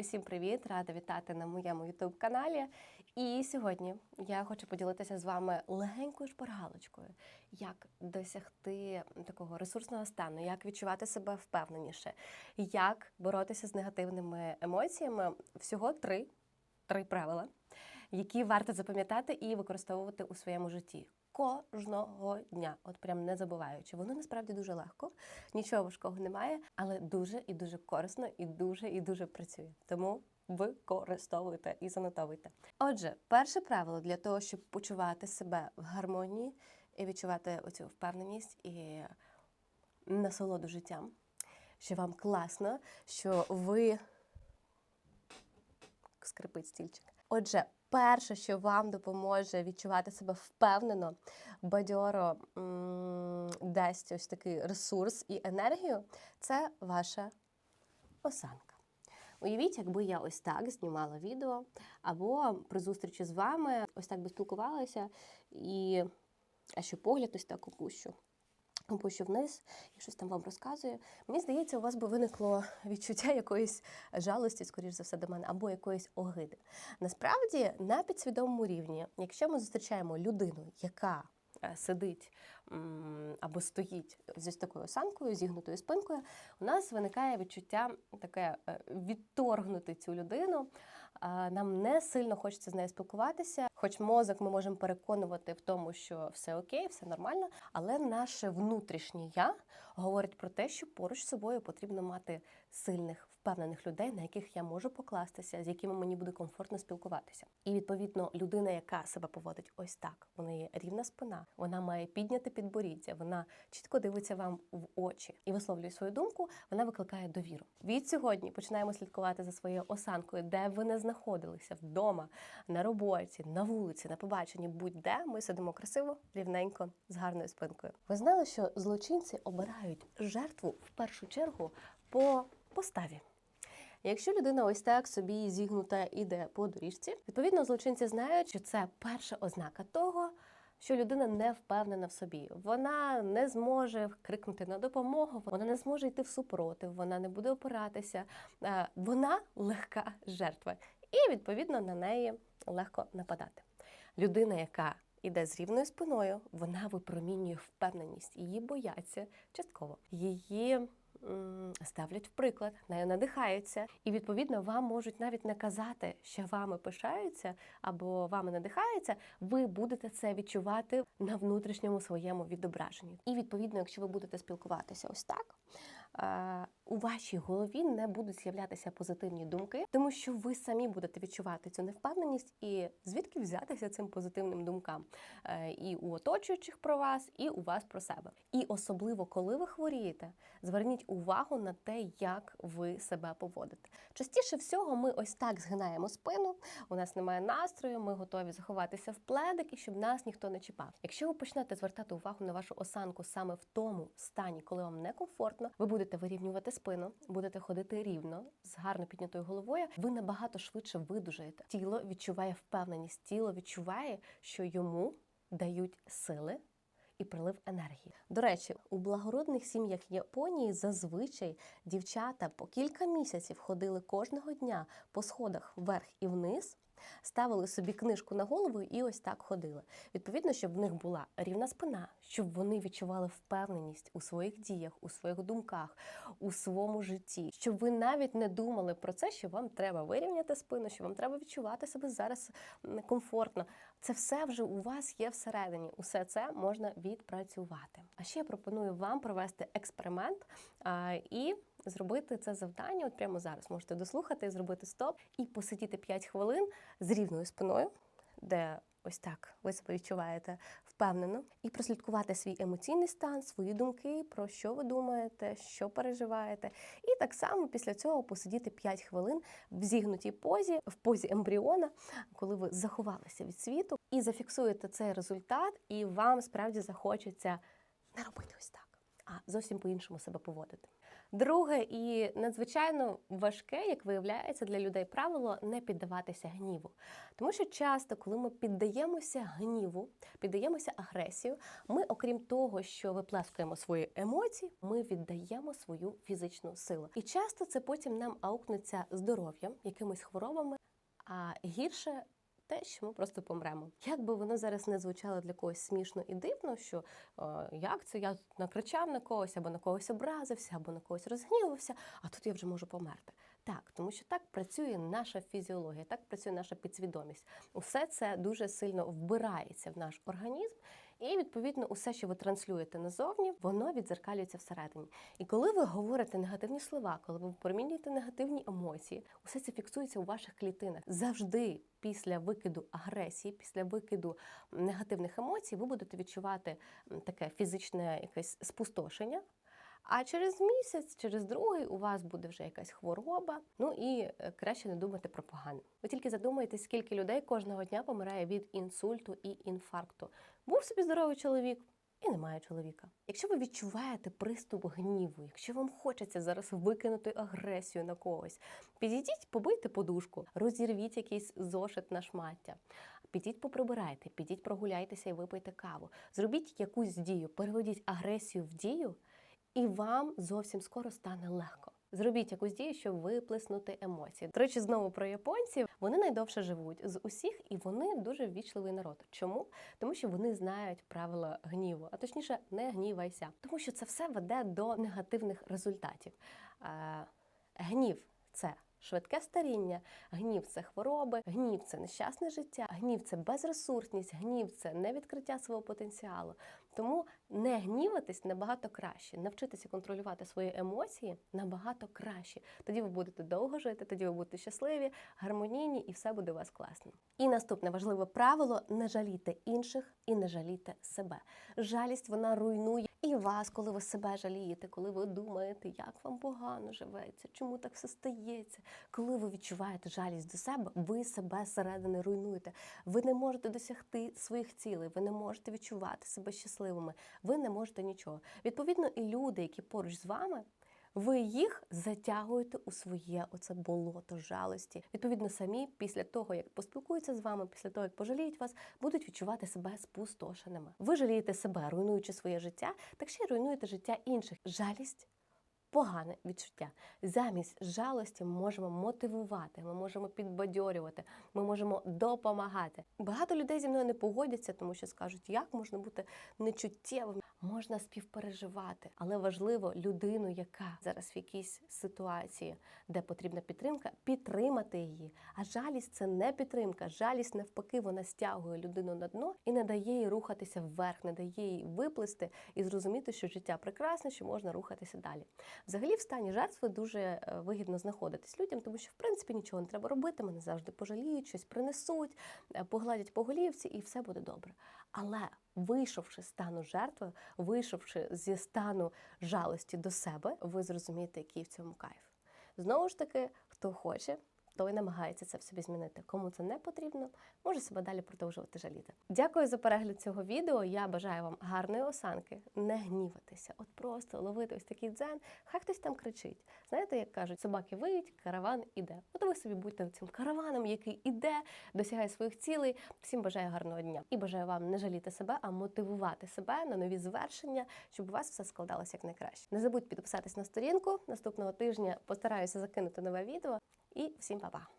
Усім привіт! Рада вітати на моєму youtube каналі. І сьогодні я хочу поділитися з вами легенькою шпаргалочкою, як досягти такого ресурсного стану, як відчувати себе впевненіше, як боротися з негативними емоціями. Всього три, три правила, які варто запам'ятати і використовувати у своєму житті. Кожного дня, от прям не забуваючи. Воно насправді дуже легко, нічого важкого немає, але дуже і дуже корисно, і дуже і дуже працює. Тому використовуйте і занотовуйте. Отже, перше правило для того, щоб почувати себе в гармонії і відчувати оцю впевненість і насолоду життям, що вам класно, що ви скрипить стільчик. Отже, перше, що вам допоможе відчувати себе впевнено, бадьоро дасть ось такий ресурс і енергію, це ваша осанка. Уявіть, якби я ось так знімала відео, або при зустрічі з вами ось так би спілкувалася, і а ще погляд ось так опущу. Опущу вниз і щось там вам розказую. Мені здається, у вас би виникло відчуття якоїсь жалості, скоріш за все, до мене, або якоїсь огиди. Насправді, на підсвідомому рівні, якщо ми зустрічаємо людину, яка сидить або стоїть з ось такою осанкою, зігнутою спинкою, у нас виникає відчуття таке е, відторгнути цю людину. Нам не сильно хочеться з нею спілкуватися, хоч мозок ми можемо переконувати в тому, що все окей, все нормально, але наше внутрішнє я говорить про те, що поруч з собою потрібно мати сильних, впевнених людей, на яких я можу покластися, з якими мені буде комфортно спілкуватися. І відповідно, людина, яка себе поводить ось так, у неї рівна спина, вона має підняти підборіддя, вона чітко дивиться вам в очі і висловлює свою думку. Вона викликає довіру. Від сьогодні починаємо слідкувати за своєю осанкою, де ви не знаходилися вдома, на роботі, на вулиці, на побаченні, будь-де ми сидимо красиво, рівненько, з гарною спинкою. Ви знали, що злочинці обирають жертву в першу чергу по поставі. Якщо людина ось так собі зігнута іде по доріжці, відповідно злочинці знають, що це перша ознака того, що людина не впевнена в собі. Вона не зможе крикнути на допомогу, вона не зможе йти в супротив, вона не буде опиратися. Е, Вона легка жертва, і відповідно на неї легко нападати. Людина, яка іде з рівною спиною, вона випромінює впевненість. Її бояться частково. Її ставлять в приклад, нею надихаються, і відповідно вам можуть навіть наказати, що вами пишаються або вами надихаються. Ви будете це відчувати на внутрішньому своєму відображенні. І відповідно, якщо ви будете спілкуватися ось так, е, у вашій голові не будуть з'являтися позитивні думки, тому що ви самі будете відчувати цю невпевненість і звідки взятися цим позитивним думкам Е, і у оточуючих про вас, і у вас про себе. І особливо, коли ви хворієте, зверніть увагу на те, як ви себе поводите. Частіше всього, ми ось так згинаємо спину. У нас немає настрою, ми готові заховатися в пледик і щоб нас ніхто не чіпав. Якщо ви почнете звертати увагу на вашу осанку саме в тому стані, коли вам некомфортно, ви будете вирівнювати спину, будете ходити рівно з гарно піднятою головою. Ви набагато швидше видужаєте. Тіло відчуває впевненість, тіло відчуває, що йому дають сили. І прилив енергії. До речі, у благородних сім'ях Японії зазвичай дівчата по кілька місяців ходили кожного дня по сходах вверх і вниз, ставили собі книжку на голову і ось так ходили. Відповідно, щоб в них була рівна спина, щоб вони відчували впевненість у своїх діях, у своїх думках, у своєму житті, щоб ви навіть не думали про це, що вам треба вирівняти спину, що вам треба відчувати себе зараз комфортно. Це все вже у вас є всередині. Усе це можна відпрацювати. А ще я пропоную вам провести експеримент а, і зробити це завдання. От прямо зараз можете дослухати, зробити стоп і посидіти 5 хвилин з рівною спиною, де ось так ви себе відчуваєте впевнено, і прослідкувати свій емоційний стан, свої думки, про що ви думаєте, що переживаєте. І так само після цього посидіти 5 хвилин в зігнутій позі, в позі ембріона, коли ви заховалися від світу, і зафіксуєте цей результат, і вам справді захочеться не робити ось так, а зовсім по-іншому себе поводити. Друге і надзвичайно важке, як виявляється, для людей правило не піддаватися гніву. Тому що часто, коли ми піддаємося гніву, піддаємося агресію, ми, окрім того, що виплескуємо свої емоції, ми віддаємо свою фізичну силу. І часто це потім нам аукнеться здоров'ям, якимись хворобами, а гірше. Те, що ми просто помремо. Як би воно зараз не звучало для когось смішно і дивно, що е, як це я накричав на когось, або на когось образився, або на когось розгнівався, а тут я вже можу померти. Так, тому що так працює наша фізіологія, так працює наша підсвідомість. Усе це дуже сильно вбирається в наш організм, і відповідно усе, що ви транслюєте назовні, воно відзеркалюється всередині. І коли ви говорите негативні слова, коли ви промінюєте негативні емоції, усе це фіксується у ваших клітинах. Завжди після викиду агресії, після викиду негативних емоцій, ви будете відчувати таке фізичне якесь спустошення. А через місяць, через другий у вас буде вже якась хвороба. Ну і е, краще не думати про погане. Ви тільки задумаєте, скільки людей кожного дня помирає від інсульту і інфаркту. Був собі здоровий чоловік. І немає чоловіка. Якщо ви відчуваєте приступ гніву, якщо вам хочеться зараз викинути агресію на когось, підійдіть, побийте подушку, розірвіть якийсь зошит на шмаття, підіть поприбирайте, підіть прогуляйтеся і випийте каву. Зробіть якусь дію, переведіть агресію в дію, і вам зовсім скоро стане легко. Зробіть якусь дію, щоб виплеснути емоції. До речі, знову про японців. Вони найдовше живуть з усіх, і вони дуже ввічливий народ. Чому? Тому що вони знають правила гніву, а точніше, не гнівайся, тому що це все веде до негативних результатів. Е, гнів це. Швидке старіння, гнів це хвороби, гнів це нещасне життя, гнів це безресурсність, гнів це невідкриття свого потенціалу. Тому не гніватись набагато краще, навчитися контролювати свої емоції набагато краще. Тоді ви будете довго жити, тоді ви будете щасливі, гармонійні, і все буде у вас класно. І наступне важливе правило: не жалійте інших і не жалійте себе. Жалість вона руйнує і вас, коли ви себе жалієте, коли ви думаєте, як вам погано живеться, чому так все стається. Коли ви відчуваєте жалість до себе, ви себе зсередини руйнуєте. Ви не можете досягти своїх цілей, ви не можете відчувати себе щасливими, ви не можете нічого. Відповідно, і люди, які поруч з вами. Ви їх затягуєте у своє оце болото жалості. Відповідно, самі після того, як поспілкуються з вами, після того, як пожаліють вас, будуть відчувати себе спустошеними. Ви жалієте себе, руйнуючи своє життя, так ще й руйнуєте життя інших. Жалість погане відчуття. Замість жалості ми можемо мотивувати, ми можемо підбадьорювати, ми можемо допомагати. Багато людей зі мною не погодяться, тому що скажуть, як можна бути нечуттєвим, можна співпереживати, але важливо людину, яка зараз в якійсь ситуації, де потрібна підтримка, підтримати її. А жалість це не підтримка. Жалість навпаки, вона стягує людину на дно і не дає їй рухатися вверх, не дає їй виплисти і зрозуміти, що життя прекрасне, що можна рухатися далі. Взагалі, в стані жертви дуже е, вигідно знаходитись людям, тому що в принципі нічого не треба робити. Мене завжди пожаліють, щось принесуть, е, погладять по голівці, і все буде добре. Але вийшовши з стану жертви, вийшовши зі стану жалості до себе, ви зрозумієте, який в цьому кайф. Знову ж таки, хто хоче. Той намагається це в собі змінити. Кому це не потрібно, може себе далі продовжувати жаліти. Дякую за перегляд цього відео. Я бажаю вам гарної осанки, не гніватися, от просто ловити ось такий дзен. Хай хтось там кричить. Знаєте, як кажуть, собаки виють, караван іде. От ви собі будьте цим караваном, який іде, досягає своїх цілей. Всім бажаю гарного дня і бажаю вам не жаліти себе, а мотивувати себе на нові звершення, щоб у вас все складалося як найкраще. Не забудьте підписатись на сторінку. Наступного тижня постараюся закинути нове відео. І всім па-па!